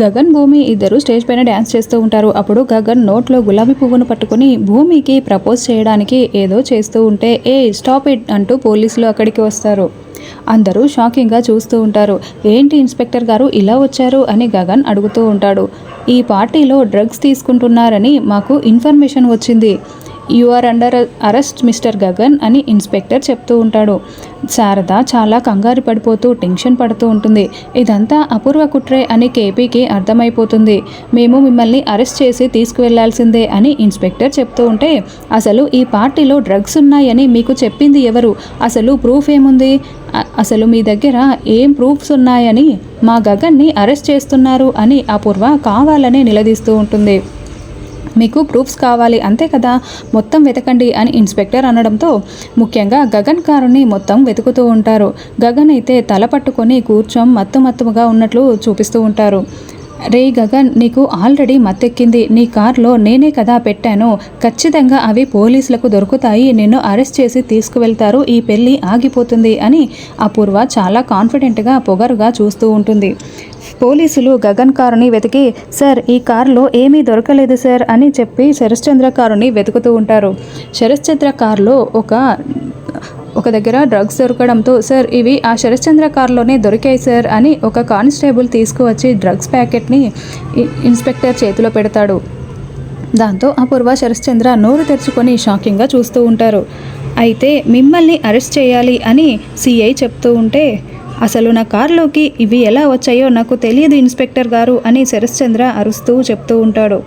గగన్ భూమి ఇద్దరు స్టేజ్ పైన డ్యాన్స్ చేస్తూ ఉంటారు. అప్పుడు గగన్ నోట్లో గులాబీ పువ్వును పట్టుకొని భూమికి ప్రపోజ్ చేయడానికి ఏదో చేస్తూ ఉంటే ఏ స్టాప్ ఇట్ అంటూ పోలీసులు అక్కడికి వస్తారు. అందరూ షాకింగ్గా చూస్తూ ఉంటారు. ఏంటి ఇన్స్పెక్టర్ గారు ఇలా వచ్చారు అని గగన్ అడుగుతూ ఉంటాడు. ఈ పార్టీలో డ్రగ్స్ తీసుకుంటున్నారని మాకు ఇన్ఫర్మేషన్ వచ్చింది. You are under arrest mister Gagan అని ఇన్స్పెక్టర్ చెప్తూ ఉంటాడు. శారద చాలా కంగారు పడిపోతూ టెన్షన్ పడుతూ ఉంటుంది. ఇదంతా అపూర్వ కుట్రే అని కేపీకి అర్థమైపోతుంది. మేము మిమ్మల్ని అరెస్ట్ చేసి తీసుకువెళ్ళాల్సిందే అని ఇన్స్పెక్టర్ చెప్తూ ఉంటే అసలు ఈ పార్టీలో డ్రగ్స్ ఉన్నాయని మీకు చెప్పింది ఎవరు? అసలు ప్రూఫ్ ఏముంది? అసలు మీ దగ్గర ఏం ప్రూఫ్స్ ఉన్నాయని మా గగన్ని అరెస్ట్ చేస్తున్నారు అని అపూర్వ కావాలనే నిలదీస్తూ ఉంటుంది. మీకు ప్రూఫ్స్ కావాలి అంతే కదా? మొత్తం వెతకండి అని ఇన్స్పెక్టర్ అనడంతో ముఖ్యంగా గగన్ కారుని మొత్తం వెతుకుతూ ఉంటారు. గగన్ అయితే తల పట్టుకొని కూర్చొని మత్తు మత్తుగా ఉన్నట్లు చూపిస్తూ ఉంటారు. రే గగన్ నీకు ఆల్రెడీ మత్తెక్కింది. నీ కార్లో నేనే కదా పెట్టాను. ఖచ్చితంగా అవి పోలీసులకు దొరుకుతాయి. నిన్ను అరెస్ట్ చేసి తీసుకువెళ్తారు. ఈ పెళ్ళి ఆగిపోతుంది అని అపూర్వ చాలా కాన్ఫిడెంట్గా పొగరుగా చూస్తూ ఉంటుంది. పోలీసులు గగన్ కారుని వెతికి సార్ ఈ కారులో ఏమీ దొరకలేదు సార్ అని చెప్పి శరశ్చంద్ర కారుని వెతుకుతూ ఉంటారు. శరశ్చంద్ర కారులో ఒక ఒక దగ్గర డ్రగ్స్ దొరకడంతో సార్ ఇవి ఆ శరశ్చంద్ర కారులోనే దొరికాయి సార్ అని ఒక కానిస్టేబుల్ తీసుకువచ్చి డ్రగ్స్ ప్యాకెట్ని ఇన్స్పెక్టర్ చేతిలో పెడతాడు. దాంతో అపూర్వ శరశ్చంద్ర నోరు తెరుచుకొని షాకింగ్గా చూస్తూ ఉంటారు. అయితే మిమ్మల్ని అరెస్ట్ చేయాలి అని సిఐ చెప్తూ ఉంటే అసలు నా కారులోకి ఇవి ఎలా వచ్చాయో నాకు తెలియదు ఇన్స్పెక్టర్ గారు అని శరశ్చంద్ర అరుస్తూ చెప్తూ ఉంటాడు.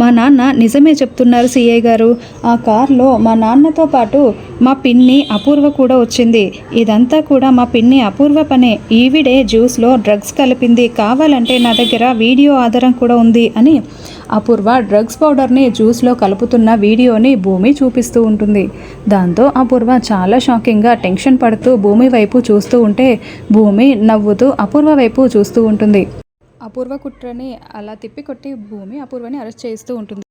మా నాన్న నిజమే చెప్తున్నారు సిఐ గారు. ఆ కార్లో మా నాన్నతో పాటు మా పిన్ని అపూర్వ కూడా వచ్చింది. ఇదంతా కూడా మా పిన్ని అపూర్వ పనే. ఈవిడే జ్యూస్లో డ్రగ్స్ కలిపింది. కావాలంటే నా దగ్గర వీడియో ఆధారం కూడా ఉంది అని అపూర్వ డ్రగ్స్ పౌడర్ని జ్యూస్లో కలుపుతున్న వీడియోని భూమి చూపిస్తూ ఉంటుంది. దాంతో అపూర్వ చాలా షాకింగ్గా టెన్షన్ పడుతూ భూమి వైపు చూస్తూ ఉంటే భూమి నవ్వుతూ అపూర్వ వైపు చూస్తూ ఉంటుంది. అపూర్వ కుట్రని అలా తిప్పి కొట్టి భూమి అపూర్వని అరెస్ట్ చేస్తూ ఉంటుంది.